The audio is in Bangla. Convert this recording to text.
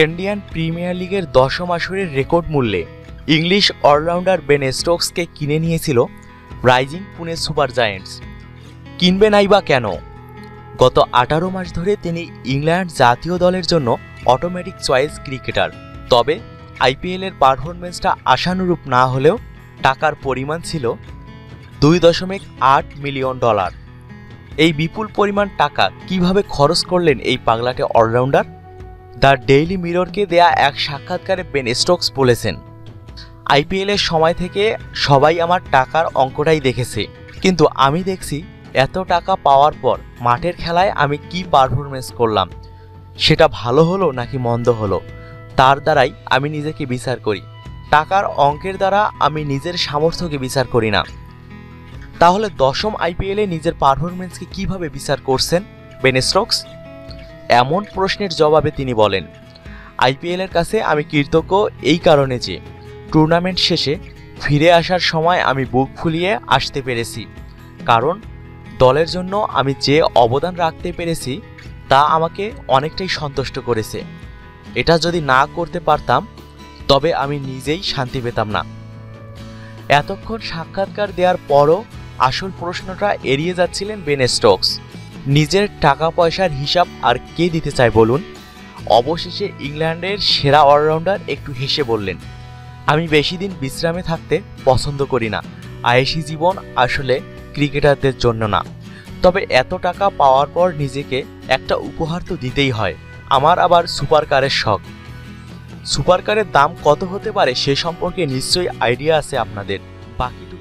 ইন্ডিয়ান প্রিমিয়ার লিগের দশম আসরের রেকর্ড মূল্যে ইংলিশ অলরাউন্ডার বেন স্টোকসকে কিনে নিয়েছিল রাইজিং পুনে সুপার জায়েন্টস। কিনবে নাই বা কেন? গত আঠারো মাস ধরে তিনি ইংল্যান্ড জাতীয় দলের জন্য অটোমেটিক চয়েস ক্রিকেটার। তবে আইপিএলের পারফরমেন্সটা আশানুরূপ না হলেও টাকার পরিমাণ ছিল দুই দশমিক আট মিলিয়ন ডলার। এই বিপুল পরিমাণ টাকা কীভাবে খরচ করলেন এই পাগলাটে অলরাউন্ডার? দ্য ডেইলি মিররকে দেয়া এক সাক্ষাৎকারে বেন স্টোকস বলেছেন আইপিএলের সময় থেকে সবাই আমার টাকার অঙ্কটাই দেখেছে, কিন্তু আমি দেখছি এত টাকা পাওয়ার পর মাঠের খেলায় আমি কি পারফরমেন্স করলাম, সেটা ভালো হলো নাকি মন্দ হলো? তার দ্বারাই আমি নিজেকে বিচার করি। টাকার অঙ্কের দ্বারা আমি নিজের সামর্থ্যকে বিচার করি না। তাহলে দশম আইপিএলে নিজের পারফরমেন্সকে কীভাবে বিচার করছেন বেন স্টোকস? এমন প্রশ্নের জবাবে তিনি বলেন, আইপিএলের কাছে আমি কৃতজ্ঞ এই কারণে যে টুর্নামেন্ট শেষে ফিরে আসার সময় আমি বুক ফুলিয়ে আসতে পেরেছি। কারণ দলের জন্য আমি যে অবদান রাখতে পেরেছি তা আমাকে অনেকটাই সন্তুষ্ট করেছে। এটা যদি না করতে পারতাম, তবে আমি নিজেই শান্তি পেতাম না। এতক্ষণ সাক্ষাৎকার দেওয়ার পরও আসল প্রশ্নটা এড়িয়ে যাচ্ছিলেন বেন স্টোকস। নিজের টাকা পয়সার হিসাব আর কে দিতে চায় বলুন? অবশেষে ইংল্যান্ডের সেরা অলরাউন্ডার একটু হেসে বললেন, আমি বেশি দিন বিশ্রামে থাকতে পছন্দ করি না। আয়েসি জীবন আসলে ক্রিকেটারদের জন্য না। তবে এত টাকা পাওয়ার পর নিজেকে একটা উপহার তো দিতেই হয়। আমার আবার সুপার কারের শখ। সুপার কারের দাম কত হতে পারে সে সম্পর্কে নিশ্চয়ই আইডিয়া আছে আপনাদের। বাকিটা